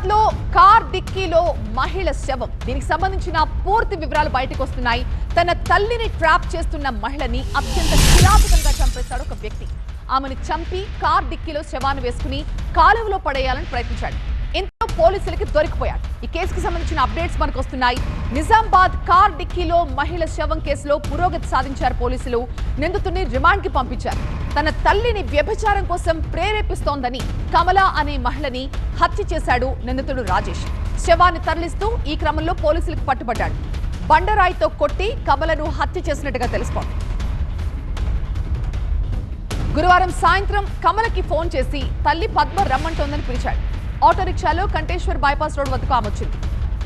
హైదరాబాద్లో కార్ డిక్కీలో మహిళ శవం. దీనికి సంబంధించిన పూర్తి వివరాలు బయటకు వస్తున్నాయి. తన తల్లిని ట్రాప్ చేస్తున్న మహిళని అత్యంత కిరాతకంగా చంపేశాడు ఒక వ్యక్తి. ఆమెను చంపి కార్ డిక్కీలో శవాన్ని వేసుకుని కాలువలో పడేయాలని ప్రయత్నించాడు. పోలీసులకి దొరికిపోయాడు. ఈ కేసుకి సంబంధించిన అప్డేట్స్ మనకు వస్తున్నాయి నిజామాబాద్ కార్ డిక్కీలో మహిళ శవం కేసులో పురోగతి సాధించారు పోలీసులు. నిందితుడిని రిమాండ్కి పంపించారు. తన తల్లిని వ్యభిచారం కోసం ప్రేరేపిస్తోందని కమల అనే మహిళని హత్య చేశాడు నిందితుడు రాజేష్. శవాన్ని తరలిస్తూ ఈ క్రమంలో పోలీసులకు పట్టుబడ్డాడు. బండరాయితో కొట్టి కమలను హత్య చేసినట్టుగా తెలుసుకోండి గురువారం సాయంత్రం కమలకి ఫోన్ చేసి తల్లి పద్మ రమ్మంటోందని పిలిచాడు. ఆటో రిక్షాలో కంటేశ్వర్ బైపాస్ రోడ్ వద్దకు ఆమె వచ్చింది.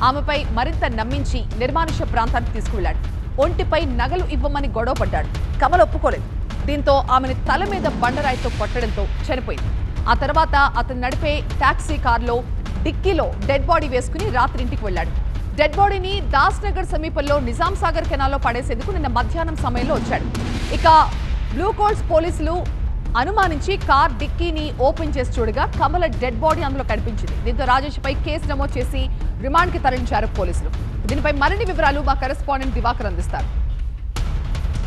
ఆమెపై మరింత నమ్మించి నిర్మానుష్య ప్రాంతానికి తీసుకువెళ్ళాడు ఒంటిపై నగలు ఇవ్వమని గొడవ పడ్డాడు. కమల ఒప్పుకోలేదు. దీంతో ఆమెను తల మీద బండరాయితో కొట్టడంతో చనిపోయింది. ఆ తర్వాత అతను నడిపే టాక్సీ కారులో డిక్కీలో డెడ్ బాడీ వేసుకుని రాత్రి ఇంటికి వెళ్ళాడు. డెడ్ బాడీని దాస్ నగర్ సమీపంలో నిజాం సాగర్ కెనాల్లో పడేసేందుకు నిన్న మధ్యాహ్నం సమయంలో వచ్చాడు. ఇక బ్లూ కోల్స్ పోలీసులు అనుమానించి కార్ డిక్కీని ఓపెన్ చేసి చూడగా కమల డెడ్ బాడీ అందులో కనిపించింది. దీంతో రాజేష్ పై కేసు నమోదు చేసి రిమాండ్కి తరలించారు పోలీసులు. దీనిపై మరిన్ని వివరాలు మా కరెస్పాండెంట్ దివాకర్ అందిస్తారు.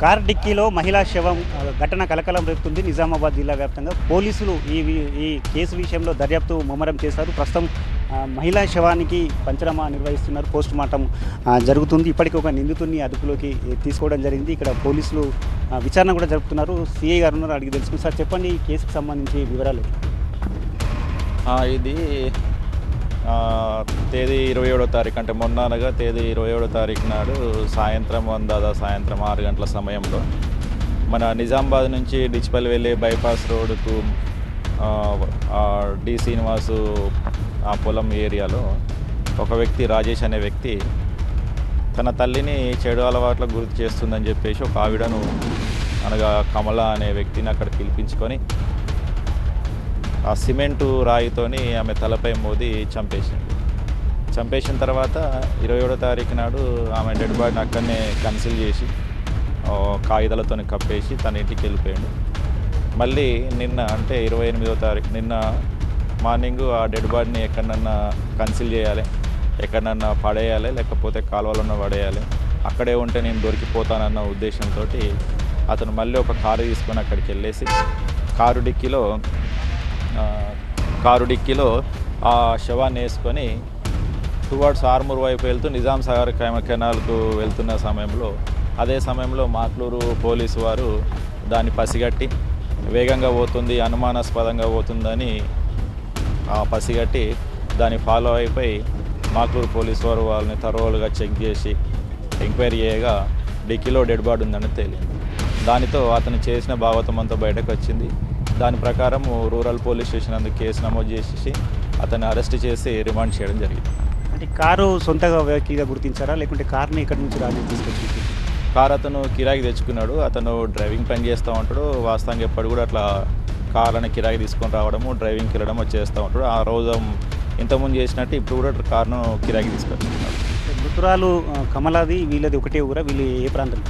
కార్ డిక్కీలో మహిళా శవం ఘటన కలకలం రేపుతుంది నిజామాబాద్ జిల్లా వ్యాప్తంగా. పోలీసులు ఈ వి- ఈ కేసు విషయంలో దర్యాప్తు ముమ్మరం చేశారు. ప్రస్తుతం మహిళా శవానికి పంచనామా నిర్వహిస్తున్నారు. పోస్ట్ మార్టం జరుగుతుంది. ఇప్పటికి ఒక నిందితుడిని అదుపులోకి తీసుకోవడం జరిగింది. ఇక్కడ పోలీసులు విచారణ కూడా జరుపుతున్నారు. సిఐ గారు ఉన్నారు అడిగి తెలుసుకుని సార్ చెప్పండి ఈ కేసుకు సంబంధించి వివరాలు. ఇది తేదీ ఇరవై ఏడో తారీఖు అంటే మొన్న అనగా తేదీ ఇరవై ఏడో తారీఖు నాడు సాయంత్రం అందాదా సాయంత్రం ఆరు గంటల సమయంలో మన నిజామాబాద్ నుంచి డిచ్పల్లి వెళ్ళే బైపాస్ రోడ్డుకు డి శ్రీనివాసు ఆ పొలం ఏరియాలో ఒక వ్యక్తి రాజేష్ అనే వ్యక్తి తన తల్లిని చెడు అలవాట్లకు గుర్తు చేస్తుందని చెప్పేసి ఒక ఆవిడను అనగా కమల అనే వ్యక్తిని అక్కడ పిలిపించుకొని ఆ సిమెంటు రాయితోని ఆమె తలపై మోది చంపేసింది. చంపేసిన తర్వాత ఇరవై ఏడో తారీఖు నాడు ఆమె డెడ్ బాడీని అక్కడనే కన్సిల్ చేసి కాగితాలతో కప్పేసి తన ఇంటికి వెళ్ళిపోయాడు మళ్ళీ నిన్న అంటే ఇరవై ఎనిమిదో తారీఖు నిన్న మార్నింగ్ ఆ డెడ్ బాడీని ఎక్కడన్నా కన్సిల్ చేయాలి ఎక్కడన్నా పడేయాలి లేకపోతే కాలువలో పడేయాలి. అక్కడే ఉంటే నేను దొరికిపోతానన్న ఉద్దేశంతో అతను మళ్ళీ ఒక కారు తీసుకొని అక్కడికి వెళ్ళేసి కారు డిక్కీలో కారు డిక్కీలో ఆ శవాన్ని వేసుకొని టువర్డ్స్ ఆర్మూర్ వైపు వెళ్తూ నిజాం సాగర్ కెనాల్కు వెళ్తున్న సమయంలో అదే సమయంలో మాట్లూరు పోలీసు వారు దాన్ని పసిగట్టి వేగంగా పోతుంది అనుమానాస్పదంగా పోతుందని పసిగట్టి దాన్ని ఫాలో అయిపోయి మాట్లూరు పోలీసు వారు వాళ్ళని తరోలుగా చెక్ చేసి ఎంక్వైరీ చేయగా డిక్కీలో డెడ్ బాడీ ఉందని తేలింది. దానితో అతను చేసిన భాగవతం అంతా బయటకు వచ్చింది. దాని ప్రకారం రూరల్ పోలీస్ స్టేషన్ అందుకు కేసు నమోదు చేసేసి అతన్ని అరెస్ట్ చేసి రిమాండ్ చేయడం జరిగింది. అంటే కారు సొంతగా వెహికల్గా గుర్తించారా? లేకుంటే కార్ని ఇక్కడి నుంచి రాజు తీసుకొచ్చి కార్ అతను కిరాయికి తెచ్చుకున్నాడు. అతను డ్రైవింగ్ పని చేస్తూ ఉంటాడు. వాస్తవంగా ఎప్పుడు కూడా అట్లా కార్లను కిరాయి తీసుకొని రావడము డ్రైవింగ్కి వెళ్ళడం చేస్తూ ఉంటాడు. ఆ రోజు ఇంతకుముందు చేసినట్టు ఇప్పుడు కూడా కార్ను కిరాయికి తీసుకొచ్చుకున్నాడు మృతురాలు కమలాది వీళ్ళది ఒకటే ఊరా? వీళ్ళు ఏ ప్రాంతం?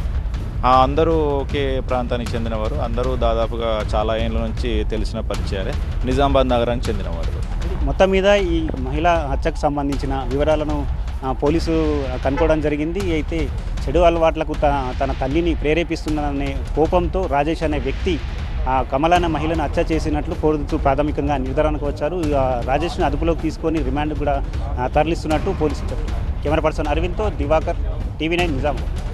ఆ అందరూ ఒకే ప్రాంతానికి చెందినవారు. అందరూ దాదాపుగా చాలా ఏళ్ళ నుంచి తెలిసిన పరిచయాలే. నిజామాబాద్ నగరానికి చెందినవారు. మొత్తం మీద ఈ మహిళా హత్యకు సంబంధించిన వివరాలను పోలీసు కనుక్కోవడం జరిగింది. అయితే చెడు అలవాట్లకు తన తన తల్లిని ప్రేరేపిస్తున్నాననే కోపంతో రాజేష్ అనే వ్యక్తి కమలాన మహిళను హత్య చేసినట్లు పోలీసులు ప్రాథమికంగా నిర్ధారణకు వచ్చారు. రాజేష్ని అదుపులోకి తీసుకొని రిమాండ్ కూడా తరలిస్తున్నట్టు పోలీసులు కెమెరా పర్సన్ అరవింద్తో దివాకర్ టీవీ నైన్ నిజామాబాద్.